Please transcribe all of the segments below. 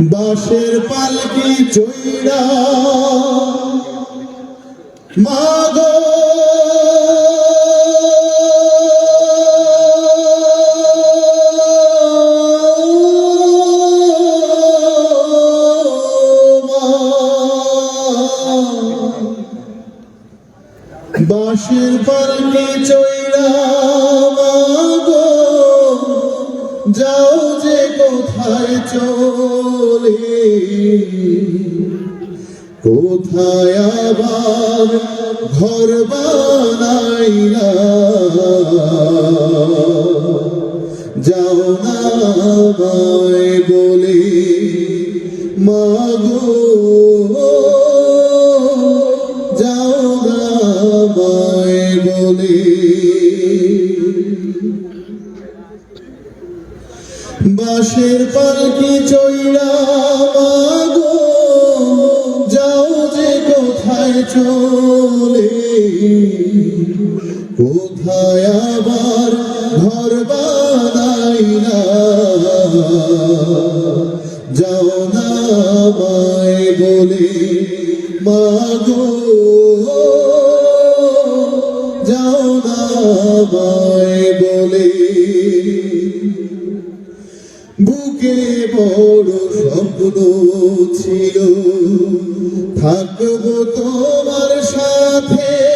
বাঁশের পালকি চইরা মাগো। বাঁশের পালকি চইরা মাগো যাও কোথায় আবার ঘর বানাইলা যাও না বলে মাগো। যাও না বলে। বাঁশের পালকি চইরা যাও না আমায় বলে, মাগো। যাও না আমায় বলে, বুকে বড় স্বপ্ন ছিল। থাকব তোমার সাথে।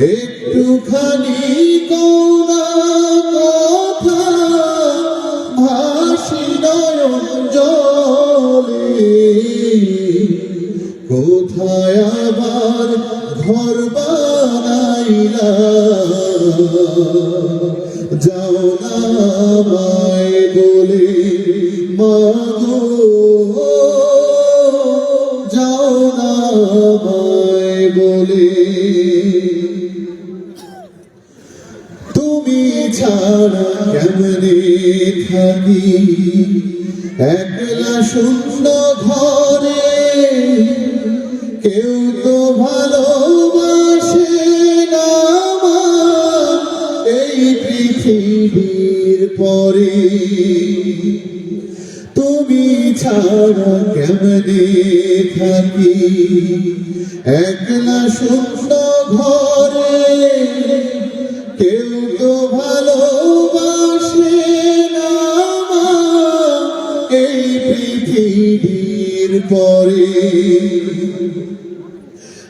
একটুখানি কোনা কথা ভাসি নয়ন জলে, কোথায় আবার ঘর বানাইলা? যাও না আমায় বলে মাগো তুমি ছাড়া কেমনে থাকি। একলা শূন্য ঘরে কেউ তো ভালোবাসে না এই পৃথিবীর পরে তুমি ছাড়া কেমনে থাকি? একলা শূন্য ঘরে কেউ তো ভালোবাসে না এই পৃথিবীর পরে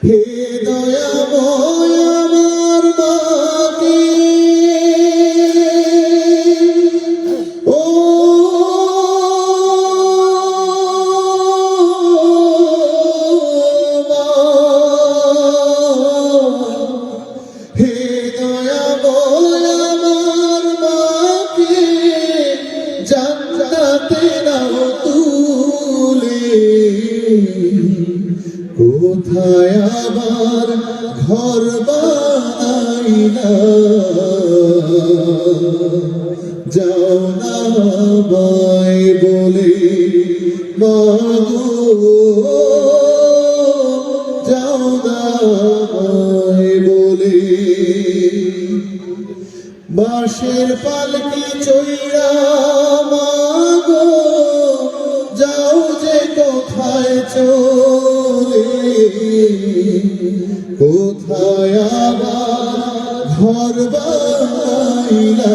হে দয়াময় কোথায় আবার ঘর বানাইলা? যাও না আমায় বলে মাগো যাও না আমায় বলে। বাঁশের পালকি চইরা মাগো যাও যে কোথায় কোথায় ঘর না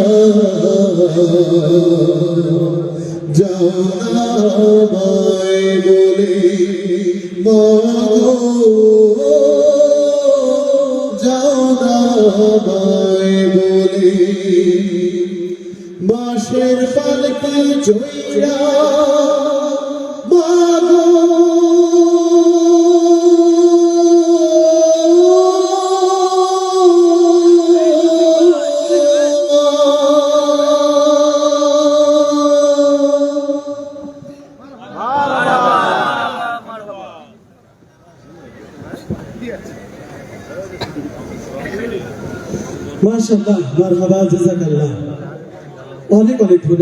আমায় বলে মাগো। আমায় বলে বাঁশের পালকে জইরা মাশাআল্লাহ মারহাবা জাযাকাল্লাহ। অনেক অনেক ধন্যবাদ।